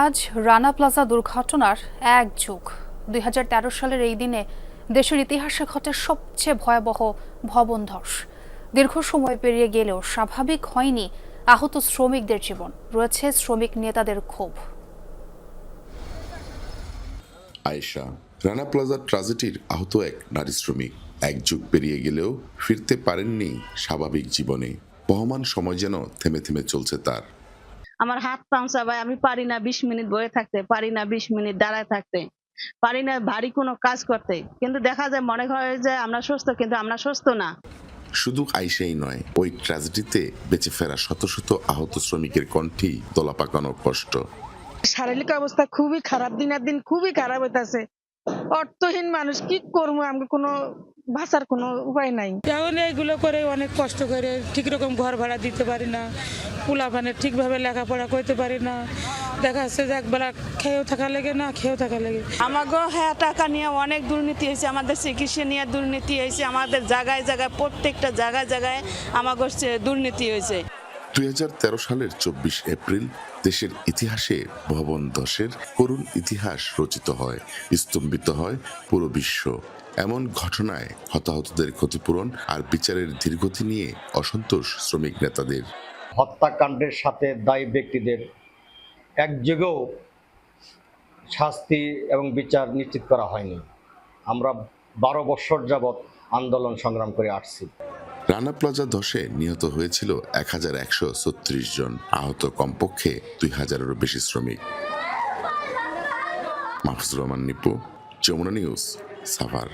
আজ রানা প্লাজা দুর্ঘটনার এক যুগ। দুই হাজার তেরো সালের এই দিনে দেশের ইতিহাসে ঘটে সবচেয়ে ভয়াবহ ভবন ধস। দীর্ঘ সময় পেরিয়ে গেলেও স্বাভাবিক হয়নি আহত শ্রমিকদের জীবন। রয়েছে শ্রমিক নেতাদের ক্ষোভ। আয়েশা, রানা প্লাজা ট্রাজেডির আহত এক নারী শ্রমিক। এক যুগ পেরিয়ে গেলেও ফিরতে পারেননি স্বাভাবিক জীবনে। বহমান সময় যেন থেমে থেমে চলছে তার। আমার হাত পাংচা ভাই আমি পারি না বিশ মিনিট বয়ে থাকতে পারি না বিশ মিনিট দাঁড়ায় থাকতে পারি না ভারী কোনো কাজ করতে। কিন্তু দেখা যায় মনে হয় যে আমরা সুস্থ কিন্তু আমরা সুস্থ না। শুধু আইসাই নয় ওই ট্র্যাজেডিতে বেঁচে ফেরা শত শত আহত শ্রমিকের কণ্ঠেই দলা পাকানো কষ্ট শারীরিক অবস্থা খুবই খারাপ দিনের দিন খুবই খারাপ হইতাছে। অর্থহীন মানুষ কি করব? আমাকে কোনো ভাষার কোনো উপায় নাই। এখন এইগুলো করে অনেক কষ্ট করে ঠিক রকম ঘর ভাড়া দিতে পারি না। পোলাপানে ঠিকভাবে লেখাপড়া করতে পারি না। দেখা যাচ্ছে যে একবেলা খেয়েও থাকা লাগে না খেয়েও থাকা লাগে। আমাকে হ্যাঁ টাকা নিয়ে অনেক দুর্নীতি হয়েছে আমাদের চিকিৎসা নিয়ে দুর্নীতি হয়েছে আমাদের জায়গায় জায়গায় প্রত্যেকটা জায়গায় জায়গায় আমাকে দুর্নীতি হয়েছে। দু হাজার তেরো সালের চব্বিশ এপ্রিল দেশের ইতিহাসে ভবন দশের করুণ ইতিহাস রচিত হয় স্তম্ভিত হয় পুরো বিশ্ব। এমন ঘটনায় হতাহতদের ক্ষতিপূরণ আর বিচারের ধীরগতি নিয়ে অসন্তোষ শ্রমিক নেতাদের। হত্যাকাণ্ডের সাথে দায়ী ব্যক্তিদের একযোগেও শাস্তি এবং বিচার নিশ্চিত করা হয়নি। আমরা বারো বছর যাবৎ আন্দোলন সংগ্রাম করে আসছি। রানা প্লাজা ধসে নিহত হয়েছিল এক হাজার একশো ছত্রিশ জন আহত কমপক্ষে দুই হাজারেরও বেশি শ্রমিক। মাহফুজুর রহমান, নিপু, যমুনা নিউজ, সাভার।